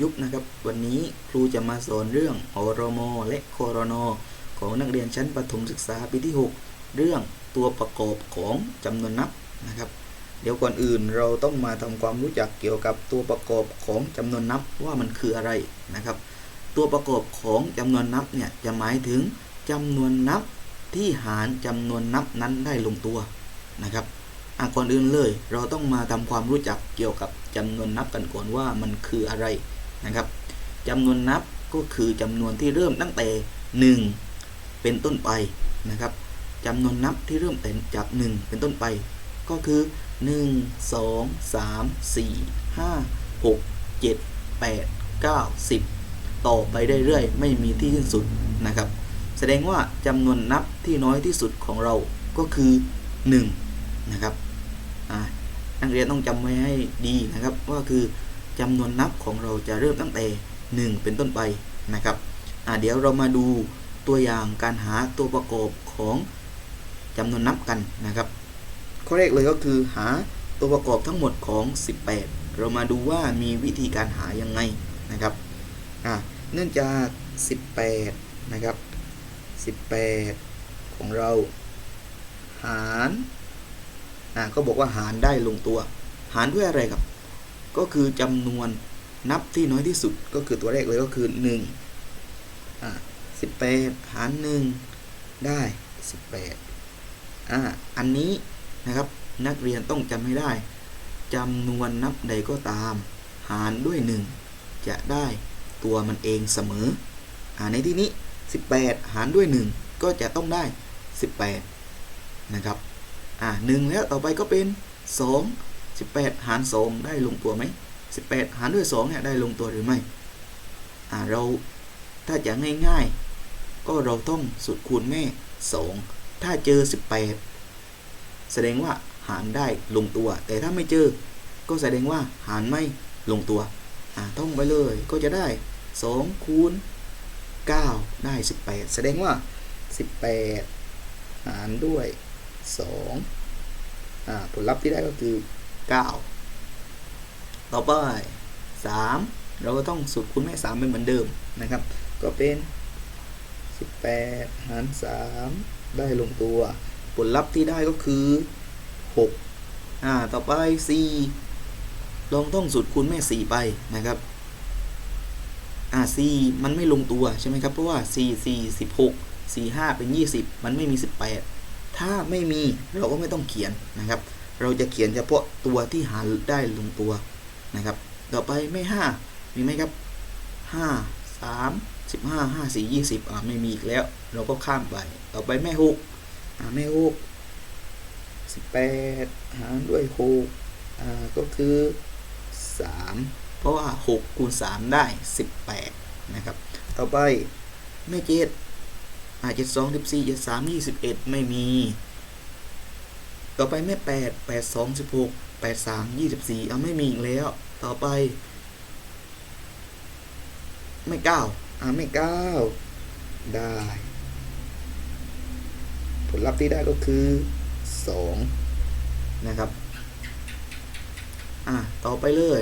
ยุบนะครับ วันนี้ครูจะมาสอนเรื่องอรมและโคอรนของนักเรียนชั้นประถมศึกษาปีที่ 6 เรื่องตัวประกอบของจำนวนนับนะครับ เดี๋ยวก่อนอื่นเราต้องมาทำความรู้จักเกี่ยวกับตัวประกอบของจำนวนนับว่ามันคืออะไรนะครับ ตัวประกอบของจำนวนนับเนี่ยจะหมายถึงจำนวนนับที่หารจำนวนนับนั้นได้ลงตัวนะครับอะก่อนอื่นเลย เราต้องมาทำความรู้จักเกี่ยวกับจำนวนนับกันก่อนว่ามันคืออะไร นะครับจำนวนนับก็คือจำนวนที่เริ่มตั้งแต่ 1 เป็นต้นไปนะครับจำนวนนับที่เริ่มแต่จาก 1 เป็นต้นไป ก็คือ 1 2 3 4 5 6 7 8 9 10 ต่อไปเรื่อยๆ ไม่มีที่สิ้นสุดนะครับ แสดงว่าจำนวนนับที่น้อยที่สุดของเราก็คือ 1 นะครับนักเรียนต้องจำไว้ให้ดีนะครับว่าคือ จำนวนนับของเราจะเริ่มตั้งแต่ 1 เป็นต้นไปนะครับเดี๋ยวเรามาดูตัวอย่างการหาตัวประกอบของจำนวนนับกันนะครับ ข้อแรกเลยก็คือหาตัวประกอบทั้งหมดของ 18 เรามาดูว่ามีวิธีการหายังไงนะครับเนื่องจาก 18 นะครับ 18 ของเรา หารก็บอกว่าหารได้ลงตัว หารด้วยอะไรครับ ก็คือจำนวนนับที่น้อยที่สุดก็คือตัวแรกเลยก็คือ1อ่า18 หาร 1 ได้ 18อ่าอันนี้นะครับนักเรียนต้องจำให้ได้จำนวนนับใดก็ตาม หารด้วย 1 จะได้ตัวมันเองเสมออ่าในที่นี้ 18 หารด้วย 1 ก็จะต้องได้ 18 นะครับอ่า1แล้วต่อไปก็เป็น 2 18 หาร 2 ได้ลงตัวไหม 18 หารด้วย2เนี่ยได้ลงตัวหรือไม่อ่าเราถ้าจะง่ายๆ ก็เราต้องสุดคูณแม่ 2 ถ้าเจอ 18 แสดงว่าหารได้ลงตัว แต่ถ้าไม่เจอ ก็แสดงว่าหารไม่ลงตัวอ่าท่องไปเลยก็จะได้ 2 คูณ 9 ได้ 18 แสดงว่า 18 หารด้วย2อ่าผลลัพธ์ที่ได้ก็คือ 9 ต่อไป 3 เราก็ต้องสุดคูณแม่3เป็นเหมือนเดิมนะครับ ก็เป็น 18 หาร 3 ได้ลงตัว ผลลัพธ์ที่ได้ก็คือ 6 อ่า ต่อไป 4 ลองต้องสุดคูณแม่ 4 ไปนะครับ อ่า 4 มันไม่ลงตัวใช่ไหมครับ เพราะว่า 4 4 16 4 5 เป็น 20 มันไม่มี 18 ถ้าไม่มีเราก็ไม่ต้องเขียนนะครับ เราจะเขียนเฉพาะตัวที่หารได้ลงตัวนะครับ ต่อไปไม่5มีไหมครับ 5 3 15 5 4 20อ่าไม่มีอีกแล้ว เราก็ข้ามไป ต่อไปแม่6อ่าแม่6 18 หารด้วย6อ่าก็คือ 3 เพราะว่า 6 คูณ 3 ได้ 18 นะครับ ต่อไปแม่เจ็ดอ่าเจ็ดสองสิบสี่เจ็ดสามยี่สิบเอ็ดไม่มี ต่อไปแม่แปดแปดสองสิบหกแปดสามยี่สิบสี่เอาไม่มีอีกแล้ว ต่อไป ไม่เก้าอ่าไม่เก้าได้ ผลลัพธ์ที่ได้ก็คือสองนะครับอ่าต่อไปเลย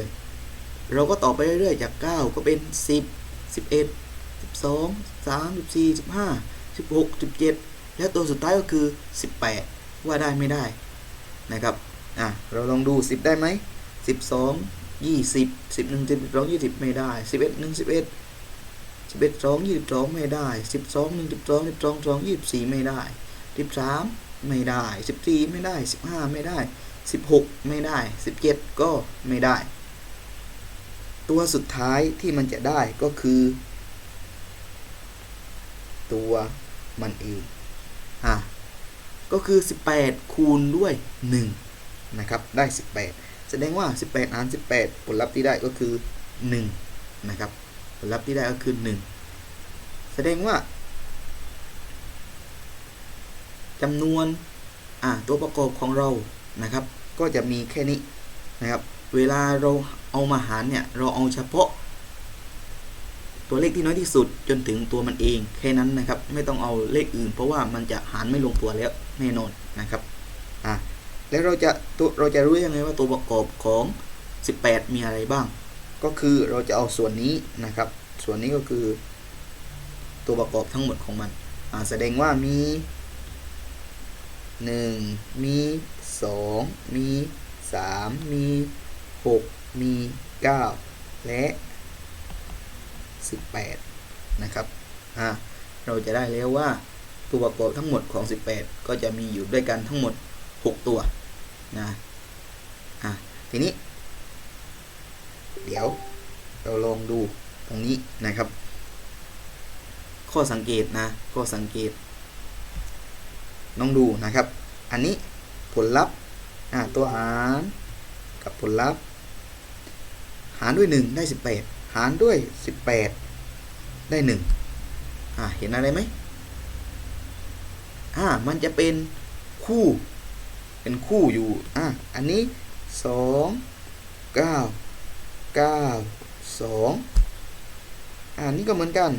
เราก็ต่อไปเรื่อยๆจาก 9 ก็เป็น 10 11 12 3 14 15 16 17 และตัวสุดท้ายก็คือ 18 ว่าได้ไม่ได้ นะครับอะเราลองดู 10 ได้ไหม12 20 11 12 20 ไม่ได้ 11 1 11 11 2 22 ไม่ได้ 12 1 12 12 2 24 ไม่ได้ 13 ไม่ได้ 14 ไม่ได้ 15 ไม่ได้ 16 ไม่ได้ 17 ก็ไม่ได้ ตัวสุดท้ายที่มันจะได้ก็คือ ตัวมันเองอะ ก็คือ 18 คูณด้วย 1 นะครับ ได้ 18 แสดงว่า 18 หาร 18 ผลลัพธ์ที่ได้ก็คือ 1 นะครับ ผลลัพธ์ที่ได้ก็คือ 1 แสดงว่าจำนวนอะตัวประกอบของเรานะครับ ก็จะมีแค่นี้นะครับ เวลาเราเอามาหารเนี่ย เราเอาเฉพาะ ตัวเลขที่น้อยที่สุดจนถึงตัวมันเองแค่นั้นนะครับ ไม่ต้องเอาเลขอื่น เพราะว่ามันจะหารไม่ลงตัวแล้วแน่นอนนะครับอะแล้วเราจะตัวเราจะรู้ยังไงว่าตัวประกอบของ 18 มีอะไรบ้าง ก็คือเราจะเอาส่วนนี้นะครับ ส่วนนี้ก็คือ ตัวประกอบทั้งหมดของมันอ่าแสดงว่ามี 1 มี 2 มี 3 มี 6 มี 9 และ 18 นะครับเราจะได้แล้วว่าตัวประกอบทั้งหมดของ 18 ก็จะมีอยู่ด้วยกันทั้งหมด 6 ตัวนะอะทีนี้ เดี๋ยวเราลองดูตรงนี้นะครับ ข้อสังเกตนะข้อสังเกตน้องดูนะครับ อันนี้ผลลัพธ์ตัวหารกับผลลัพธ์ หารด้วย 1 ได้ 18 หารด้วย 18 ได้ 1 อ่าเห็นอะไรไหมอ่ามันจะเป็นคู่ เป็นคู่อยู่ อะอันนี้ 2 9 9 2 อ่านี่ก็เหมือนกัน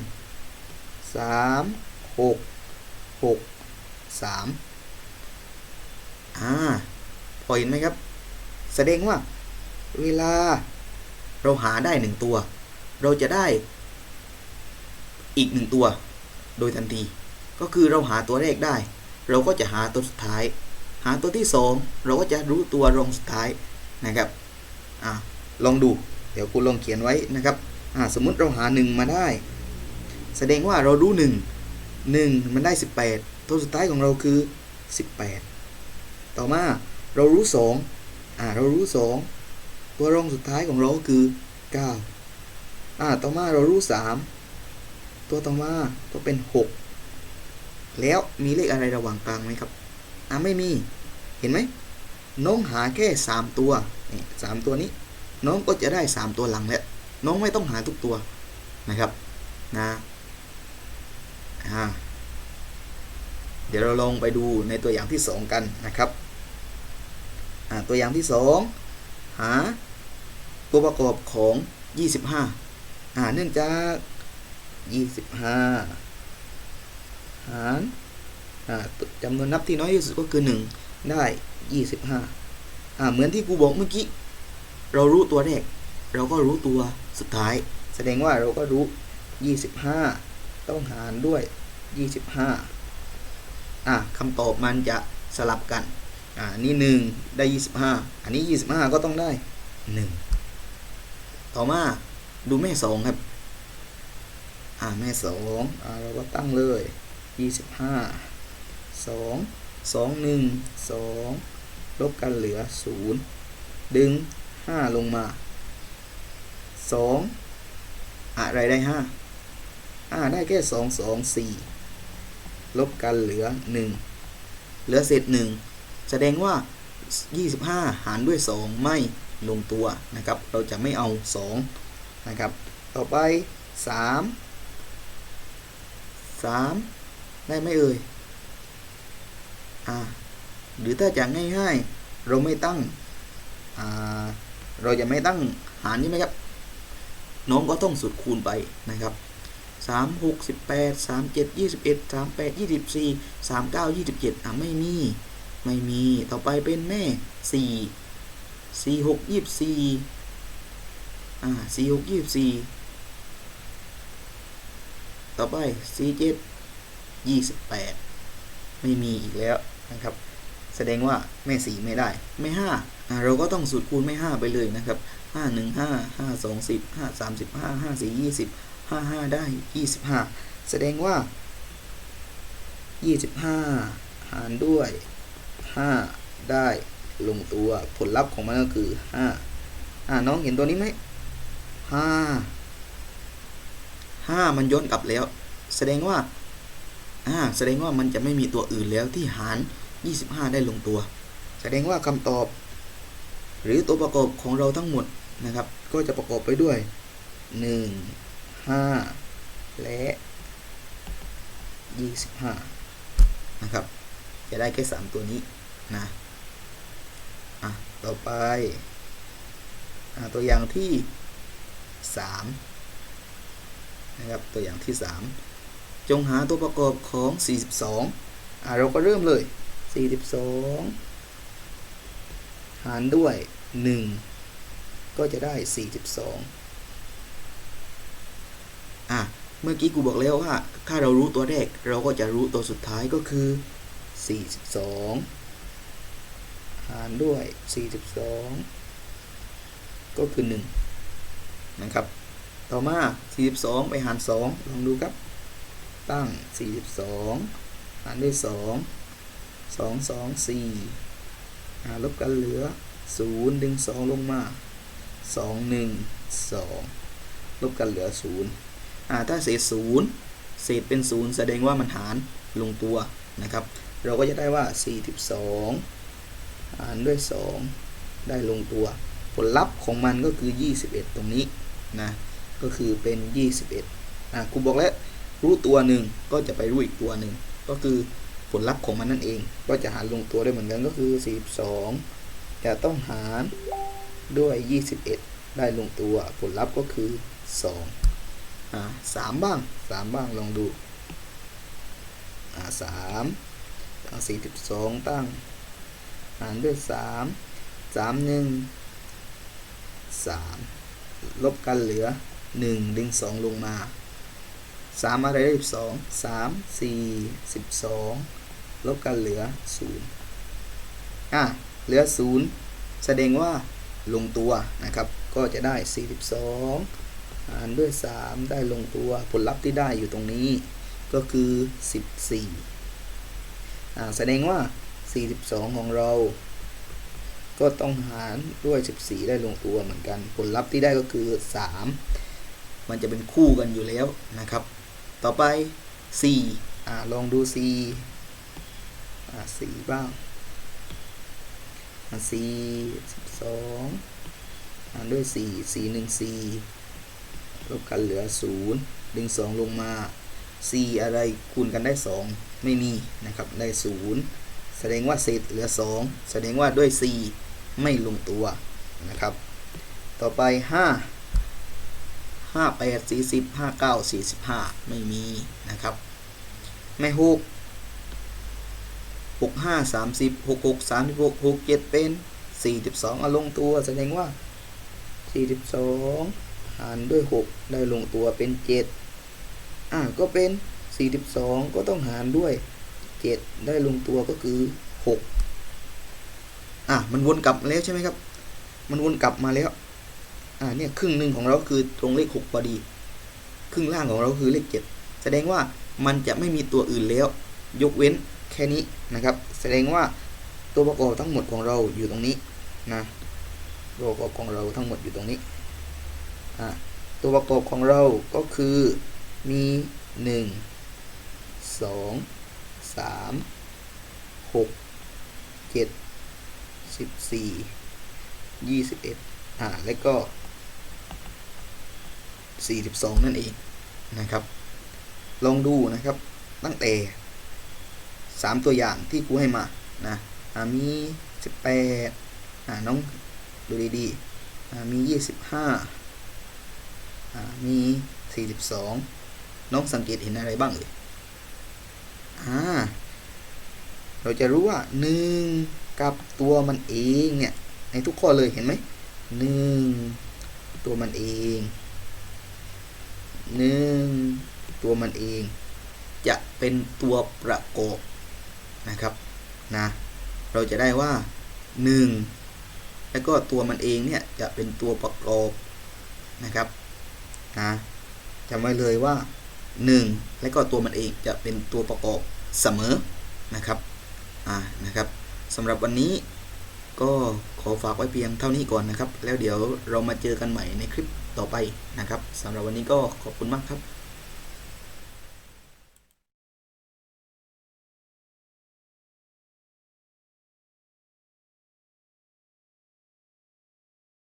3 6 6 3 อ่า พอเห็นไหมครับ แสดงว่าเวลาเราหาได้หนึ่งตัว เราจะได้อีกหนึ่งตัว โดยทันที ก็คือเราหาตัวแรกได้ เราก็จะหาตัวสุดท้าย หาตัวที่สองเราก็จะรู้ตัวรองสุดท้ายนะครับอ่าลองดูเดี๋ยวกูลองเขียนไว้นะครับอ่าสมมุติเราหาหนึ่งมาได้ แสดงว่าเรารู้หนึ่งหนึ่งมันได้สิบแปดตัวสุดท้ายของเราคือสิบแปดต่อมาเรารู้สองอ่าเรารู้สองตัวรองสุดท้ายของเราก็คือเก้า อ่าต่อมาเรารู้สามตัวต่อมาก็เป็นหกแล้วมีเลขอะไรระหว่างกลางไหมครับอ่าไม่มีเห็นไหมน้องหาแค่สามตัวนี่สามตัวนี้ น้องก็จะได้สามตัวหลังแล้วน้องไม่ต้องหาทุกตัวนะครับนะอ่าเดี๋ยวเราลองไปดูในตัวอย่างที่สองกันนะครับอ่าตัวอย่างที่สองหาตัวประกอบของ 25 อ่าเนื่องจาก25หารอ่าจำนวนนับที่น้อยที่สุดก็คือ1ได้25อ่าเหมือนที่กูบอกเมื่อกี้ เรารู้ตัวแรก เราก็รู้ตัวสุดท้าย แสดงว่าเราก็รู้25ต้องหารด้วย25อะคำตอบมันจะสลับกันอ่านี่1ได้25อันนี้25ก็ต้องได้1ต่อมา ดูแม่2ครับ อ่าแม่2อ่าเราก็ตั้งเลย25 2 2 1 2ลบกันเหลือ0ดึง5ลงมา2อะไรได้5อ่าได้แค่2 2 4ลบกันเหลือ1เหลือเศษ1แสดงว่า 25 หารด้วย 2 ไม่ลงตัวนะครับ เราจะไม่เอา 2 นะครับ ต่อไป 3 3 ได้ไหมเอ่ย อ่า หรือถ้าจะง่ายๆ เราไม่ตั้ง อ่า เราจะไม่ตั้งหารใช่ไหมครับ น้องก็ต้องสุดคูณไปนะครับสามหกสิบแปดสามเจ็ดยี่สิบเอ็ดสามแปดยี่สิบสี่สามเก้ายี่สิบเจ็ดอะไม่มี ไม่มี ต่อไปเป็นแม่สี่สี่หกยี่สิบสี่ อ่าสี่หกยี่สิบสี่ต่อไปสี่เจ็ดยี่สิบแปดไม่มีอีกแล้วนะครับ แสดงว่าแม่สี่ไม่ได้ แม่ห้าเราก็ต้องสูตรคูณแม่ห้าไปเลยนะครับห้าหนึ่งห้าห้าสองสิบห้าสามสิบห้าห้าสี่ยี่สิบห้าห้าได้ยี่สิบห้าแสดงว่ายี่สิบห้าหารด้วยห้าได้ลงตัวผลลัพธ์ของมันก็คือห้าอ่าน้องเห็นตัวนี้ไหม ห้าห้ามันย้อนกลับแล้ว แสดงว่าอ่าแสดงว่ามันจะไม่มีตัวอื่นแล้วที่หาร 25 ได้ลงตัว แสดงว่าคำตอบ หรือตัวประกอบของเราทั้งหมดนะครับ ก็จะประกอบไปด้วย1ห้าและยี่สิบห้านะครับ จะได้แค่สามตัวนี้นะอะต่อไปอะตัวอย่างที่ สามนะครับตัวอย่างที่สามจงหาตัวประกอบของ 42อะเราก็เริ่มเลย 42 หารด้วย 1 ก็จะได้ 42 อะเมื่อกี้กูบอกแล้วว่า ถ้าเรารู้ตัวแรก เราก็จะรู้ตัวสุดท้ายก็คือ 42 หารด้วย 42 ก็คือ 1 นะครับ ต่อมา 42 ไปหาร 2 ลองดูครับ ตั้ง 42 หารด้วย 2 2 2 4หารลบกันเหลือ 0 ดึง 2 ลงมา 2 1 2 ลบกันเหลือ 0 อ่า ถ้าเศษ 0 เศษเป็น 0 แสดงว่ามันหารลงตัวนะครับ เราก็จะได้ว่า 42 หารด้วย 2 ได้ลงตัว ผลลัพธ์ของมันก็คือ 21 ตรงนี้ นะก็คือเป็น 21อ่าครูบอกแล้วรู้ตัวหนึ่งก็จะไปรู้อีกตัวหนึ่งก็คือผลลัพธ์ของมันนั่นเอง ก็จะหารลงตัวได้เหมือนกันก็คือ 42 จะต้องหารด้วย 21 ได้ลงตัวผลลัพธ์ก็คือ2อ่าสามบ้างสามบ้างลองดูอ่าสามเอาสี่สิบสองตั้ง หารด้วยสามสามหนึ่งสาม ลบกันเหลือหนึ่งดึงสองลงมาสามอะไรได้สิบสองสามสี่สิบสองลบกันเหลือศูนย์อะ เหลือศูนย์แสดงว่าลงตัวนะครับ ก็จะได้สี่สิบสองหารด้วยสามได้ลงตัว ผลลัพธ์ที่ได้อยู่ตรงนี้ ก็คือสิบสี่อ่า แสดงว่า 42 ของเรา ก็ต้องหารด้วย 14 ได้ลงตัวเหมือนกัน ผลลัพธ์ที่ได้ก็คือ 3 มันจะเป็นคู่กันอยู่แล้วนะครับ ต่อไป 4อ่าลองดู 4 อ่า 4 บ้างอ่า4 12 หารด้วย 4 4 1 4 ลบกันเหลือ 0 ดึง 2 ลงมา c อะไรคูณกันได้ 2 ไม่มีนะครับ ได้ 0 แสดงว่าเศษเหลือ 2 แสดงว่าด้วย c ไม่ลงตัวนะครับ ต่อไป 5 5 8 40 5 9 45 ไม่มีนะครับไม่6 6 5 30 6 6 36 6 7 เป็น 42เอาลงตัวแสดงว่า 42 หารด้วย 6 ได้ลงตัวเป็น 7 อ่าก็เป็น 42 ก็ต้องหารด้วย 7 ได้ลงตัวก็คือ 6 อะมันวนกลับมาแล้วใช่ไหมครับ มันวนกลับมาแล้ว อ่าเนี่ยครึ่งหนึ่งของเราคือตรงเลข6พอดี ครึ่งล่างของเราคือเลข7แสดงว่ามันจะไม่มีตัวอื่นแล้ว ยกเว้นแค่นี้นะครับ แสดงว่าตัวประกอบทั้งหมดของเราอยู่ตรงนี้นะตัวประกอบของเราทั้งหมดอยู่ตรงนี้อ่าตัวประกอบของเราก็คือมีหนึ่งสองสามหกเจ็ด สิบสี่ยี่สิบเอ็ดอ่า แล้วก็สี่สิบสองนั่นเองนะครับ ลองดูนะครับ ตั้งแต่สามตัวอย่างที่ครูให้มา นะอ่ามีสิบแปดอ่าน้องดูดีๆอ่ามียี่สิบห้าอ่ามี42น้องสังเกตเห็นอะไรบ้างเอ่ยอ่าเราจะรู้ว่า1 กับตัวมันเองเนี่ยในทุกข้อเลยเห็นไหมหนึ่งตัวมันเองหนึ่งตัวมันเอง จะเป็นตัวประกอบนะครับนะเราจะได้ว่า 1 แล้วก็ตัวมันเองเนี่ยจะเป็นตัวประกอบนะครับนะจำไว้เลยว่า 1 และก็ตัวมันเองจะเป็นตัวประกอบเสมอนะครับอ่านะครับ สำหรับวันนี้ก็ขอฝากไว้เพียงเท่านี้ก่อนนะครับ แล้วเดี๋ยวเรามาเจอกันใหม่ในคลิปต่อไปนะครับสำหรับวันนี้ก็ขอบคุณมากครับ